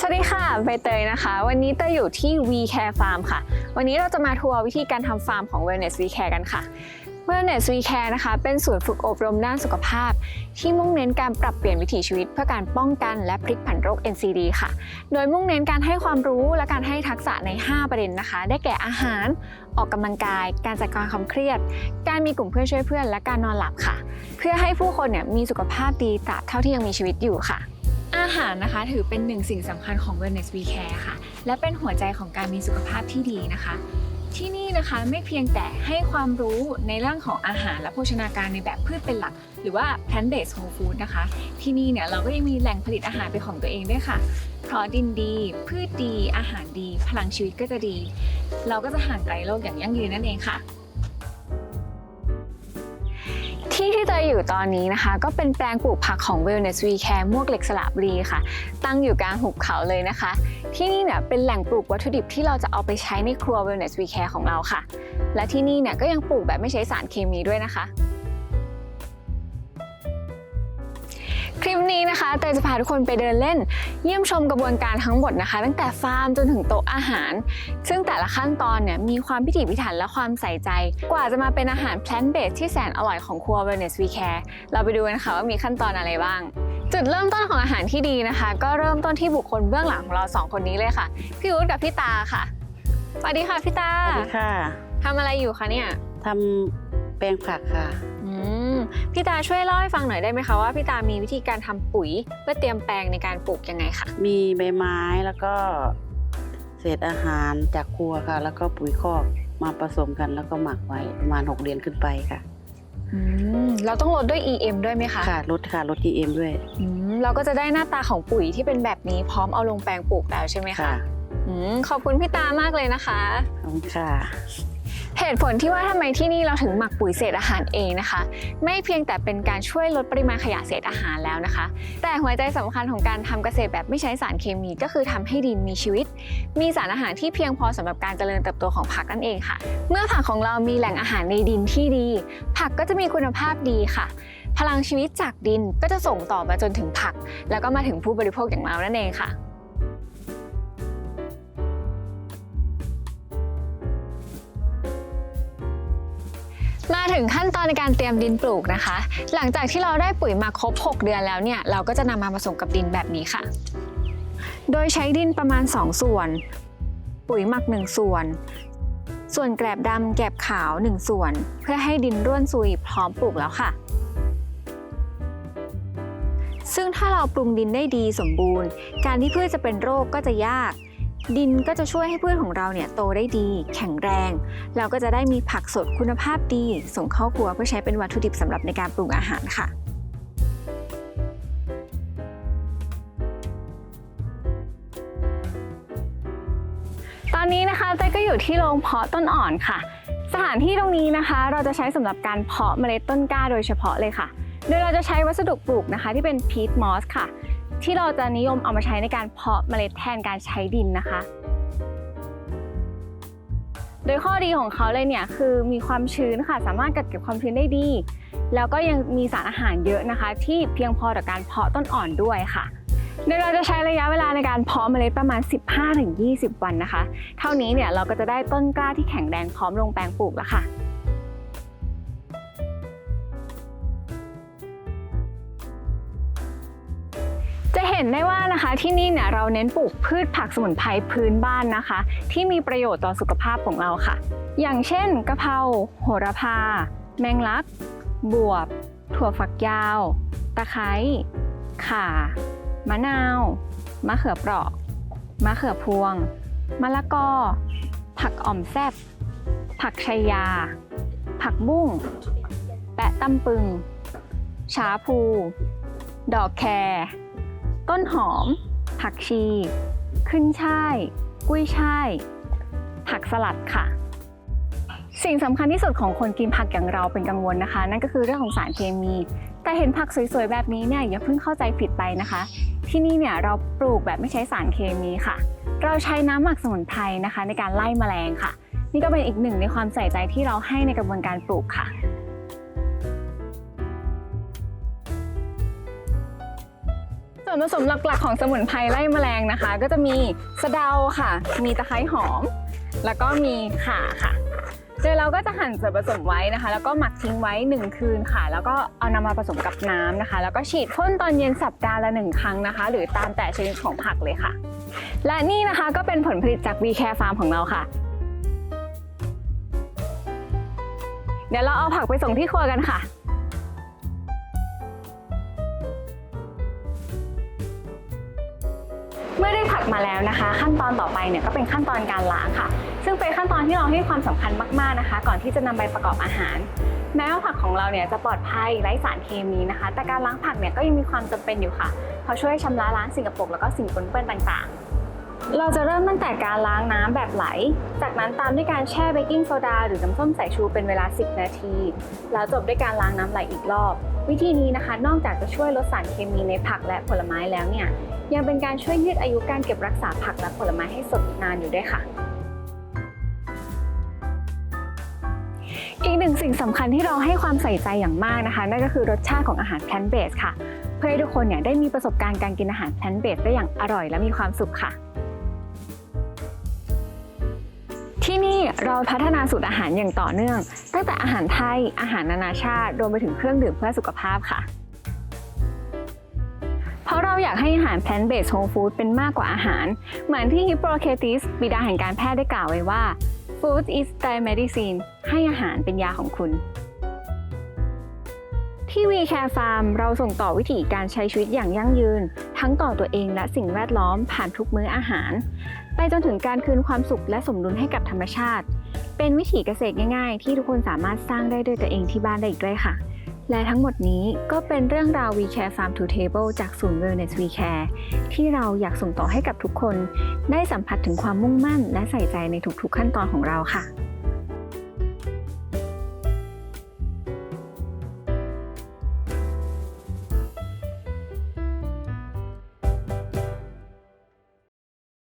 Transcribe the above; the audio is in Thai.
สวัสดีค่ะ ใบเตยนะคะ วันนี้เตยอยู่ที่ We Care Farm ค่ะ วันนี้เราจะมาทัวร์วิธีการทำฟาร์มของ Wellness We Care กันค่ะ Wellness We Care นะคะ เป็นศูนย์ฝึกอบรมด้านสุขภาพ ที่มุ่งเน้นการปรับเปลี่ยนวิถีชีวิต เพื่อการป้องกันและพลิกผันโรค NCD ค่ะ โดยมุ่งเน้นการให้ความรู้และการให้ทักษะใน 5 ประเด็นนะคะ ได้แก่อาหาร ออกกำลังกาย การจัดการความเครียด การมีกลุ่มเพื่อนช่วยเพื่อน และการนอนหลับค่ะ เพื่อให้ผู้คนเนี่ยมีสุขภาพดีตราบเท่าที่ยังมีชีวิตอยู่ค่ะ อาหารนะคะถือเป็นหนึ่งสิ่งสำคัญของ Wellness We Care ค่ะ และเป็นหัวใจของการมีสุขภาพที่ดีนะคะ ที่นี่นะคะไม่เพียงแต่ให้ความรู้ในเรื่องของอาหารและโภชนาการในแบบพืชเป็นหลัก หรือว่า plant based whole food นะคะ ที่นี่เนี่ยเราก็ยังมีแหล่งผลิตอาหารเป็นของตัวเองด้วยค่ะ เพราะดินดี พืชดี อาหารดี พลังชีวิตก็จะดี เราก็จะห่างไกลโลกอย่างยั่งยืนนั่นเองค่ะ ที่ที่เตยอยู่ตอนนี้นะคะ ก็เป็นแปลงปลูกผักของ Wellness We Care มวกเหล็กสระบุรีค่ะ ตั้งอยู่กลางหุบเขาเลยนะคะ ที่นี่เนี่ยเป็นแหล่งปลูกวัตถุดิบที่เราจะเอาไปใช้ในครัว Wellness We Care ของเราค่ะ และที่นี่เนี่ยก็ยังปลูกแบบไม่ใช้สารเคมีด้วยนะคะ ลิปนี้นะคะเตยจะพาทุกคนไปเดินเล่น เยี่ยมชมกระบวนการทั้งหมดนะคะ ตั้งแต่ฟาร์มจนถึงโต๊ะอาหาร ซึ่งแต่ละขั้นตอนเนี่ยมีความพิถีพิถันและความใส่ใจ กว่าจะมาเป็นอาหาร plant based ที่แสนอร่อยของครัว Wellness We Care เราไปดูกันค่ะว่ามีขั้นตอนอะไรบ้าง จุดเริ่มต้นของอาหารที่ดีนะคะ ก็เริ่มต้นที่บุคคลเบื้องหลังของเราสองคนนี้เลยค่ะพี่อู๊ดกับพี่ตาค่ะสวัสดีค่ะพี่ตาสวัสดีค่ะทำอะไรอยู่คะเนี่ยทำแปลงผักค่ะอืม พี่ตาช่วยเล่าให้ฟังหน่อยได้ไหมคะว่าพี่ตามีวิธีการทำปุ๋ยเพื่อเตรียมแปลงในการปลูกยังไงคะมีใบไม้แล้วก็เศษอาหารจากครัวค่ะ แล้วก็ปุ๋ยคอกมาผสมกันแล้วก็หมักไว้ประมาณ 6 เดือนขึ้นไปค่ะอืมเราต้องลดด้วย EM ด้วยไหมคะ ค่ะ ลดค่ะ ลด GM ด้วยอืมเราก็จะได้หน้าตาของปุ๋ยที่เป็นแบบนี้พร้อมเอาลงแปลงปลูกแล้วใช่ไหมคะค่ะอืมขอบคุณพี่ตามากเลยนะคะ ขอบคุณค่ะ เหตุผลที่ว่าทำไมที่นี่เราถึงหมักปุ๋ยเศษอาหารเองนะคะ ไม่เพียงแต่เป็นการช่วยลดปริมาณขยะเศษอาหารแล้วนะคะ แต่หัวใจสำคัญของการทำเกษตรแบบไม่ใช้สารเคมี ก็คือทำให้ดินมีชีวิต มีสารอาหารที่เพียงพอสำหรับการเจริญเติบโตของผักนั่นเองค่ะ เมื่อผักของเรามีแหล่งอาหารในดินที่ดี ผักก็จะมีคุณภาพดีค่ะพลังชีวิตจากดินก็จะส่งต่อมาจนถึงผัก แล้วก็มาถึงผู้บริโภคอย่างเรานั่นเองค่ะ มาถึงขั้นตอนในการเตรียมดินปลูกนะคะ หลังจากที่เราได้ปุ๋ยมาครบ 6 เดือนแล้วเนี่ย เราก็จะนำมาผสมกับดินแบบนี้ค่ะ โดยใช้ดินประมาณ 2 ส่วน ปุ๋ยหมัก 1 ส่วน ส่วนแกลบดำแกลบขาว 1 ส่วน เพื่อให้ดินร่วนซุยพร้อมปลูกแล้วค่ะ ซึ่งถ้าเราปรุงดินได้ดีสมบูรณ์ การที่พืชจะเป็นโรคก็จะยาก ดินก็จะช่วยให้พืชของเราเนี่ยโตได้ดี แข็งแรง เราก็จะได้มีผักสดคุณภาพดี ส่งเข้าครัวเพื่อใช้เป็นวัตถุดิบสำหรับในการปรุงอาหารค่ะตอนนี้นะคะเต้ก็อยู่ที่โรงเพาะต้นอ่อนค่ะ สถานที่ตรงนี้นะคะ เราจะใช้สำหรับการเพาะเมล็ดต้นกล้าโดยเฉพาะเลยค่ะ โดยเราจะใช้วัสดุปลูกนะคะ ที่เป็นพีทมอสค่ะ ที่เราจะนิยมเอามาใช้ในการเพาะเมล็ดแทนการใช้ดินนะคะ โดยข้อดีของเขาเลยเนี่ยคือมีความชื้นค่ะสามารถกักเก็บความชื้นได้ดี แล้วก็ยังมีสารอาหารเยอะนะคะ ที่เพียงพอต่อการเพาะต้นอ่อนด้วยค่ะโดยเราจะใช้ระยะเวลาในการเพาะเมล็ดประมาณ 15-20 วันนะคะ เท่านี้เนี่ยเราก็จะได้ต้นกล้าที่แข็งแรงพร้อมลงแปลงปลูกแล้วค่ะ เห็นได้ว่านะคะที่นี่เนี่ยเราเน้นปลูกพืชผักสมุนไพรพื้นบ้านนะคะ ที่มีประโยชน์ต่อสุขภาพของเราค่ะ อย่างเช่นกะเพราโหระพา แมงลัก บวบ ถั่วฝักยาว ตะไคร้ข่ามะนาว มะเขือเปราะ มะเขือพวง มะละกอ ผักอ่อมแซบผักชายา ผักบุ้ง แปะตำปึง ชาพู ดอกแคร ต้นหอม ผักชี ขึ้นช่าย กุ้ยช่าย ผักสลัดค่ะ สิ่งสำคัญที่สุดของคนกินผักอย่างเราเป็นกังวลนะคะ นั่นก็คือเรื่องของสารเคมี แต่เห็นผักสวยๆแบบนี้เนี่ยอย่าเพิ่งเข้าใจผิดไปนะคะ ที่นี่เนี่ยเราปลูกแบบไม่ใช้สารเคมีค่ะ เราใช้น้ำหมักสมุนไพรนะคะ ในการไล่แมลงค่ะ นี่ก็เป็นอีกหนึ่งในความใส่ใจที่เราให้ในกระบวนการปลูกค่ะ ส่วนผสมหลักๆ ของสมุนไพรไล่แมลงนะคะ ก็จะมีสะเดาค่ะ มีตะไคร้หอม แล้วก็มีข่าค่ะ โดยเราก็จะหั่นส่วนผสมไว้นะคะ แล้วก็หมักทิ้งไว้ 1 คืนค่ะ แล้วก็เอานำมาผสมกับน้ำนะคะ แล้วก็ฉีดพ่นตอนเย็นสัปดาห์ละหนึ่งครั้งนะคะ หรือตามแต่ชนิดของผักเลยค่ะ และนี่นะคะก็เป็นผลผลิตจาก V Care Farm ของเราค่ะเดี๋ยวเราเอาผักไปส่งที่ครัวกันค่ะ มาแล้วนะคะ ขั้นตอนต่อไปเนี่ยก็เป็นขั้นตอนการล้างค่ะ ซึ่งเป็นขั้นตอนที่เราให้ความสำคัญมากๆนะคะ ก่อนที่จะนำไปประกอบอาหาร แม้ว่าผักของเราเนี่ยจะปลอดภัยไร้สารเคมีนะคะ แต่การล้างผักเนี่ยก็ยังมีความจำเป็นอยู่ค่ะเพราะช่วยชำระล้างสิ่งกปรกแล้วก็สิ่งปนเปื้อนต่างๆเราจะเริ่มตั้งแต่การล้างน้ำแบบไหล จากนั้นตามด้วยการแช่เบกกิ้งโซดาหรือน้ำส้มสายชูเป็นเวลา 10 นาที แล้วจบด้วยการล้างน้ำไหลอีกรอบ วิธีนี้นะคะ นอกจากจะช่วยลดสารเคมีในผักและผลไม้แล้วเนี่ย ยังเป็นการช่วยยืดอายุการเก็บรักษาผักและผลไม้ให้สดนานอยู่ด้วยค่ะอีกหนึ่งสิ่งสำคัญที่เราให้ความใส่ใจอย่างมากนะคะ นั่นก็คือรสชาติของอาหารแพลนเบสค่ะ เพื่อให้ทุกคนเนี่ยได้มีประสบการณ์การกินอาหารแพลนเบสได้อย่างอร่อยและมีความสุขค่ะ ที่นี่เราพัฒนาสูตรอาหารอย่างต่อเนื่อง ตั้งแต่อาหารไทย อาหารนานาชาติ รวมไปถึงเครื่องดื่มเพื่อสุขภาพค่ะ เพราะเราอยากให้อาหาร plant based whole food เป็นมากกว่าอาหาร เหมือนที่ฮิปโปเคติสบิดาแห่งการแพทย์ได้กล่าวไว้ว่า food is thy medicine ให้อาหารเป็นยาของคุณที่ We Care Farm เราส่งต่อวิถีการใช้ชีวิตอย่างยั่งยืน ทั้งต่อตัวเองและสิ่งแวดล้อมผ่านทุกมื้ออาหาร ไปจนถึงการคืนความสุขและสมดุลให้กับธรรมชาติ เป็นวิถีเกษตรง่ายๆ ที่ทุกคนสามารถสร้างได้ด้วยตัวเองที่บ้านได้อีกด้วยค่ะ และทั้งหมดนี้ก็เป็นเรื่องราว We Care Farm to Table จากศูนย์ Wellness We Care ที่เราอยากส่งต่อให้กับทุกคน ได้สัมผัสถึงความมุ่งมั่น และใส่ใจในทุกๆขั้นตอนของเราค่ะ